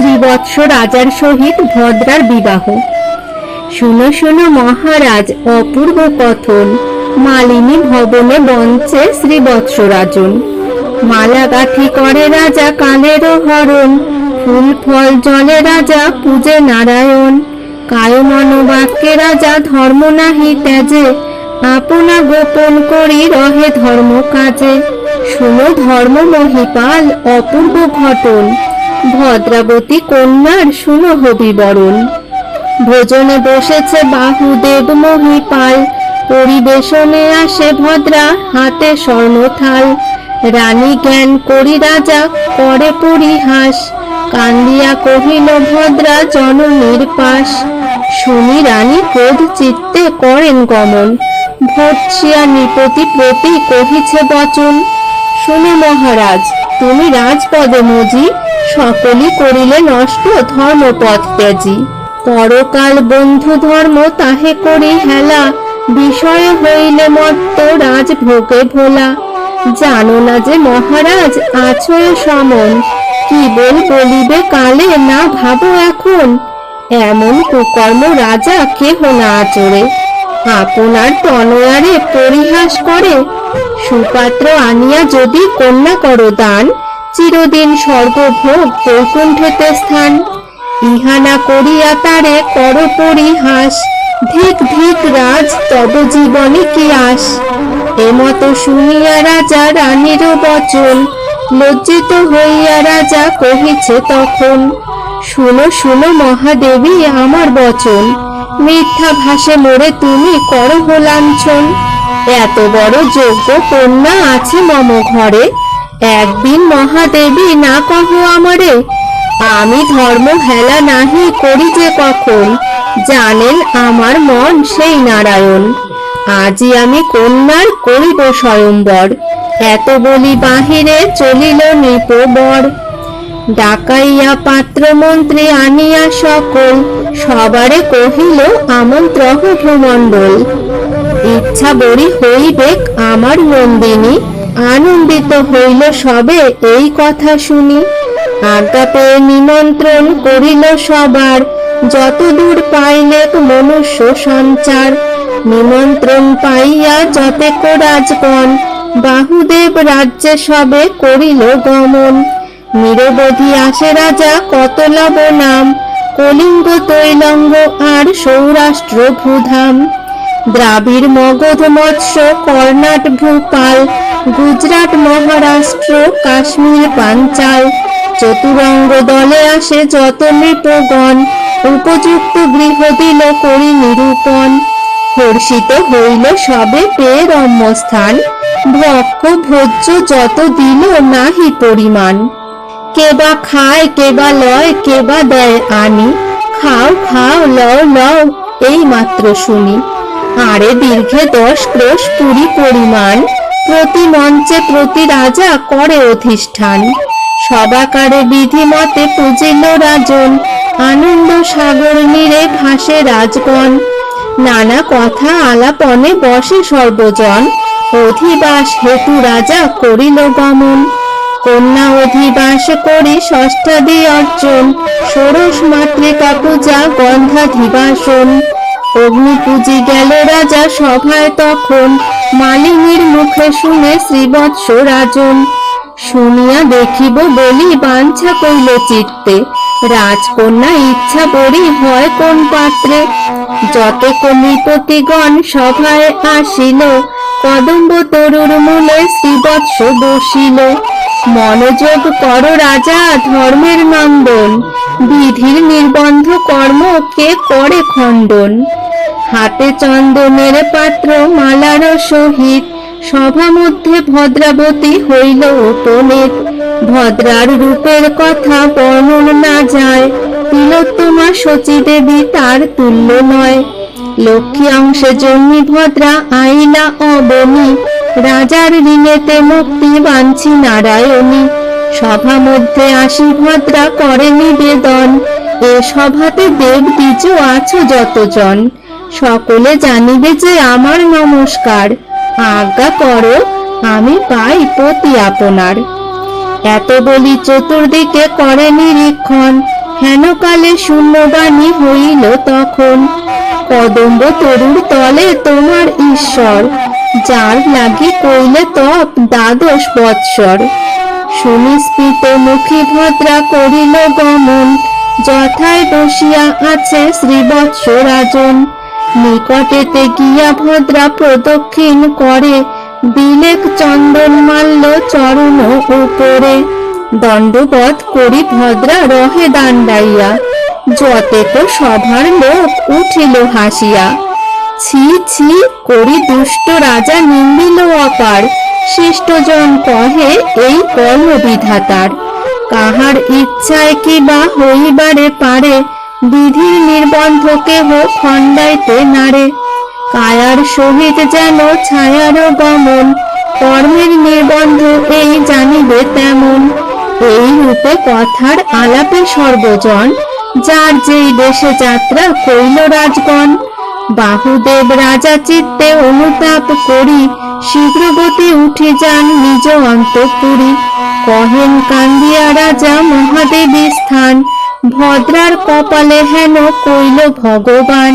শ্রীবৎস রাজার সহিত ভদ্রার বিবাহ। শুনো শুনো মহারাজ, অপূর্ব কথন। মালিনী ভবনে বঞ্চে শ্রীবৎস রাজন। মালা গাঁথি করে রাজা কালের হরণ। ফুল ফল জলে রাজা পূজে নারায়ণ। কায়মন বাক্যে রাজা ধর্ম নাহি ত্যাজে। আপনা গোপন করি রহে ধর্ম কাজে। শুনো ধর্ম মহিপাল, অপূর্ব ঘটন। ভদ্রাবতী কন্যার শুনো হবিবরণ ভোজনে বসেছে বাহুদেব মহিপাল, পরিবেশনে আসে ভদ্রা, হাতে স্বর্ণথাল রানী জ্ঞান করি রাজা, করে পরিহাস কান্দিয়া কহিল, ভদ্রা, জননীর পাশ। শুনি রানী ক্রোধ চিত্তে করেন গমন। ভর্ষিয়া নৃপতি প্রতি কহিছে বচন। শুনে মহারাজ তুমি রাজপদে মজি সকলই করিলে নষ্ট ধর্মপথ ত্যাজি। পরকাল বন্ধু ধর্ম তাহে করি হেলা, বিষয় হইলে মত্ত রাজভোগে ভোলা। জানো না যে মহারাজ আছয় সমন, কি বল বলিবে কালে না ভাবো এখন? এমন কুকর্ম রাজা কেহ না আচরে। আপনার তনয়ারে পরিহাস করে সুপাত্র আনিয়া যদি কন্যা করো দান, চিরদিন স্বর্গভোগ বৈকুণ্ঠতে স্থান। ইহানা করিয়া তারে কর পরিহাস, ধিক ধিক রাজ তব জীবনে কি আস। এমতো শুনিয়া রাজা রানীর বচন, লজ্জিত হইয়া রাজা কহিছে তখন, শুনো শুনো মহাদেবী, আমার বচন, মিথ্যা ভাষে মরে তুমি করহ লাঞ্ছন এত বড় যোগ্য কন্যা আছে মম ঘরে। একদিন মহাদেবী, না কহ আমারে, আমি ধর্ম হেলা নাহি করি যে কখন? জানেন আমার মন সেই নারায়ণ। আজি আমি কন্যার করিব স্বয়ম্বর। এত বলি বাহিরে চলিল নৃপবর ডাকাইয়া পাত্র মন্ত্রী আনিয়া সকল। সবারে কহিল, আমন্ত্রহ ভূমণ্ডল ইচ্ছা বড়ি হইবেক আমার নন্দিনী। আনন্দিত হইল সবে এই কথা শুনি। আজ্ঞা পেয়ে নিমন্ত্রণ করিল সবার। যতদূর পাইলেক মনুষ্য সঞ্চার। নিমন্ত্রণ পাইয়া যতেক রাজগণ, বাহুদেব রাজ্যে সবে করিল গমন। নিরবধি আসে রাজা কত লব নাম। কলিঙ্গ তৈলঙ্গ আর সৌরাষ্ট্র ভূধাম। দ্রাবিড় মগধ মৎস্য, কর্ণাট ভূপাল, গুজরাট মহারাষ্ট্র, কাশ্মীর পাঞ্চাল। চতুরঙ্গ দলে আসে যত নৃপগণ উপযুক্ত গৃহ দিল করি নিরূপণ। হর্ষিত হইল সবে পেয়ে রম্যস্থান ভক্ষ ভোজ্য যত দিল নাহি পরিমাণ। কেবা খায়, কেবা লয়, কেবা দেয় আনি, খাও খাও, লও লও, এই মাত্র শুনি। আরে দীর্ঘে দশ ক্রোশ পুরি পরিমাণ। প্রতি মঞ্চে প্রতি রাজা করে অধিষ্ঠান। সবাকারে বিধি মতে পুজিল রাজন, আনন্দ সাগর নীরে ভাসে রাজগণ। নানা কথা আলাপনে বসে সর্বজন। অধিবাস হেতু রাজা করিল গমন। কন্যা অধিবাস করি ষষ্ঠাদি অর্জন। ষোড়শ মাতৃকা পূজা গন্ধাধিবাসন। অগ্নি পুজি গেল রাজা সভায় তখন। মালিনীর মুখে শুনে শ্রীবৎস রাজন, শুনিয়া দেখিব বলি বাঞ্ছা কইল চিত্তে। রাজকন্যা ইচ্ছা বড়ি হয় কোন পাত্রে। যত কমিপতিগণ সভায় আসিল, কদম্ব তরুর মূলে শ্রীবৎস বসিল। মনোযোগ কর রাজা, ধর্মের নন্দন বিধির নির্বন্ধ কর্ম কে করে খণ্ডন? হাতে চন্দনের পাত্র মালার সহিত সভা মধ্যে ভদ্রাবতী হইল উপনীত। ভদ্রার রূপের কথা বর্ণন না যায়, তিলোত্তমা সচী দেবী তার তুল্য নয়। লক্ষ্মী অংশে জন্মি ভদ্রা আইলা অবনী, রাজার ঋণেতে মুক্তি বাঞ্ছি নারায়ণী। সভা মধ্যে আসি ভদ্রা করে নিবেদন, এ সভাতে দেব দ্বিজ আছো যতজন। সকলে জানিবে যে আমার নমস্কার। আজ্ঞা করো, আমি পাই পতি আপনার। এত বলি চতুর্দিকে করে নিরীক্ষণ চিরকালে শূন্যবাণী হইল তখন। কদম্ব তরুর তলে তোমার ঈশ্বর, যার লাগি কইলে তপ দ্বাদশ বৎসর। সুনিস্পৃত মুখী ভদ্রা করিল গমন, যথায় বসিয়া আছে শ্রীবৎস রাজন নিকটেতে গিয়া ভদ্রা প্রদক্ষিণ করে দিলেক চন্দন মাল্য চরণ উপরে। দণ্ডবধ করি ভদ্রা রহে সভার লোক উঠিল হাসিয়া। ছি ছি, করি দুষ্ট রাজা নিন্দিল অপার শিষ্টজন কহে এই কর্ম বিধাতার কাহার ইচ্ছায় কি বা হইবারে পারে বিধির নির্বন্ধকে হোক খণ্ডাইতে নারে কায়ার সহিত যেন ছায়ার গমন, কর্মের নির্বন্ধ এই জানিবে তেমন। এই রূপে কথার আলাপে সর্বজন, যার যেই দেশে যাত্রা কইল রাজগণ, বাহুদেব রাজা চিত্তে অনুতাপ করি, শীঘ্রগতি উঠে যান নিজ অন্তপুরী। কহেন কান্দিয়া রাজা মহাদেবী স্থান ভদ্রার কপালে হেন কইল ভগবান,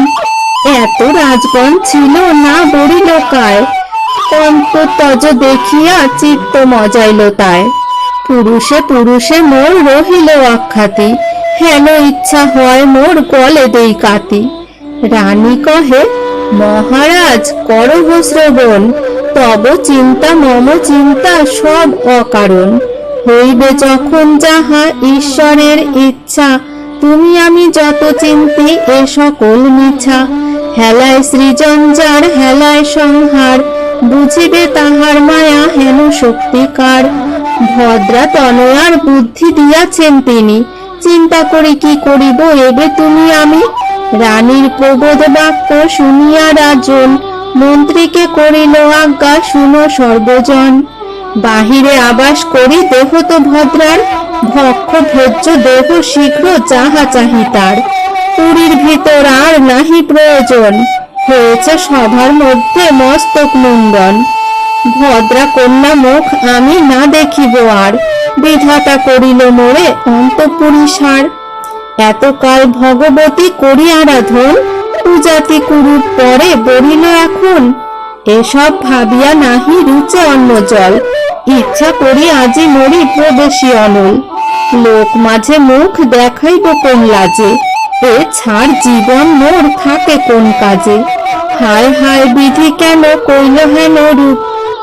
এত রাজগণ ছিল না বড়িল কায় অন্ততজ দেখিয়া চিত্ত মজাইল তাই। পুরুষে পুরুষে মোর রহিল আখ্যাতি, হেন ইচ্ছা হয় মোর গলে দেই কাতি। রানী কহে, মহারাজ, করহ শ্রবণ, তব চিন্তা মম চিন্তা সব অকারণ। হইবে যখন যাহা ঈশ্বরের ইচ্ছা। তুমি আমি যত চিন্তি এ সকল মিছা। হেলায় সৃজন যার হেলায় সংহার, বুঝিবে তাহার মায়া হেন শক্তিকার। ভদ্রা তনয়ার বুদ্ধি দিয়াছেন তিনি, চিন্তা করে কি করিব এবে তুমি আমি? রানীর প্রবোধ বাক্য শুনিয়া রাজন, মন্ত্রীকে করিল আজ্ঞা, শুনো সর্বজন। বাহিরে আবাস করি দেহ তো ভদ্রার, ভক্ষ ভোজ্য দেহ শীঘ্র যাহা চাহি তার। পুরীর ভিতর আর নাহি প্রয়োজন, হয়েছে সভার মধ্যে মস্তক মুন্ডন ভদ্রা কন্যা মুখ আমি না দেখিব আর, বিধাতা করিল মোরে অন্তপুরী সার। এতকাল ভগবতী করি আরাধন, পূজাতি কুরুপ পরে বলিল এখন। এসব ভাবিয়া নাহি রুচে অন্য জল ইচ্ছা করি আজি মরি প্রবেশী অনল। লোক মাঝে মুখ দেখাইব কোন লাজে। এ ছাড় জীবন মোর থাকে কোন কাজে। হায় হায় বিধি কেন কইল হেন রূপ।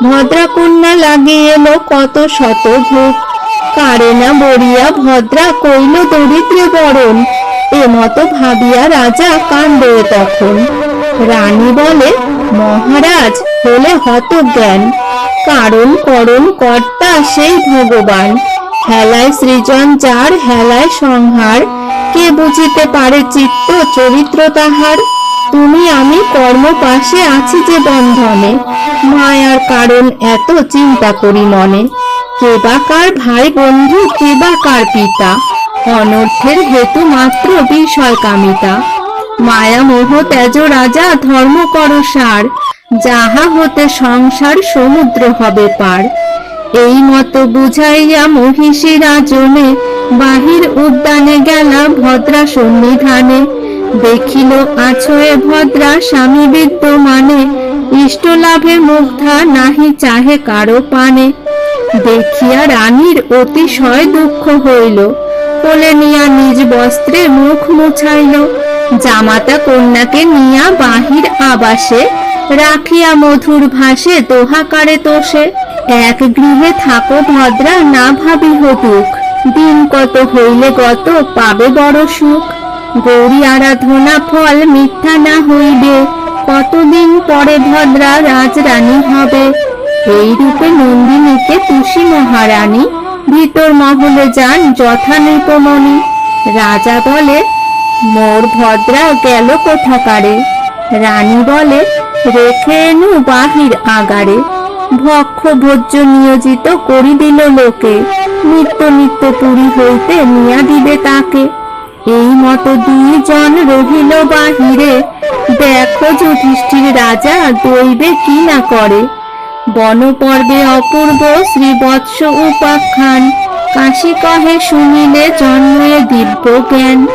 ভদ্রা কন্যা লাগিয়ে এলো কত শত ভূপ কারে না বড়িয়া ভদ্রা কইল দরিদ্রে বরণ। এমতো ভাবিয়া রাজা কান্দে তখন। রানী বলে, মহারাজ, হলে হত জ্ঞান কারণ করণ কর্তা সেই ভগবান। হেলায় সৃজন যার হেলায় সংহার, কে বুঝিতে পারে চিত্ত চরিত্র তাহার? তুমি আমি কর্ম পাশে আছি যে বন্ধনে, মায়ার কারণ এত চিন্তা করি মনে। কে বা কার ভাই বন্ধু, কে বা কার পিতা, অনর্থের হেতু মাত্র বিষয় কামিতা। মায়া মোহ তেজ রাজা ধর্ম কর সার যাহা হতে সংসার সমুদ্র হবে পার। এই মতো বুঝাইয়া মহিষী রাজনে বাহির উদ্যানে গেলা ভদ্রা সন্নিধানে। দেখিল আছয়ে ভদ্রা স্বামী বিদ্যমানে ইষ্ট লাভে মুগ্ধা নাহি চাহে কারও পানে। দেখিয়া রানীর অতিশয় দুঃখ হইল। কোলে নিয়া নিজ বস্ত্রে মুখ মুছাইল। জামাতা কন্যাকে নিয়া বাহির আবাসে রাখিয়া মধুর ভাসে দোহাকারে তোষে। এক গৃহে থাকো ভদ্রা, না ভাবিহ দুঃখ দিন কত হইলে গত, পাবে বড় সুখ। গৌরী আরাধনা ফল মিথ্যা না হইবে। কতদিন পরে ভদ্রা রাজরানী হবে? এই রূপে নন্দিনীকে তুষি মহারানী, ভিতর মহলে যান যথা নৃপমণি। রাজা বলে, মোর ভদ্রা গেল কোথাকারে? রানী বলে রেখে এনু বাহির আগারে। ভক্ষ ভোজ্য নিয়োজিত করি দিল লোকে। নিত্য নিত্য পুরী হইতে নিয়া দিবে তাকে। এই মতো দুইজন রহিল বাহিরে। দেখো যুধিষ্ঠির রাজা দৈবে কি না করে। বনপর্বে অপূর্ব শ্রীবৎস উপাখ্যান। কাশী কহে শুনিলে জন্মে দিব্য জ্ঞান।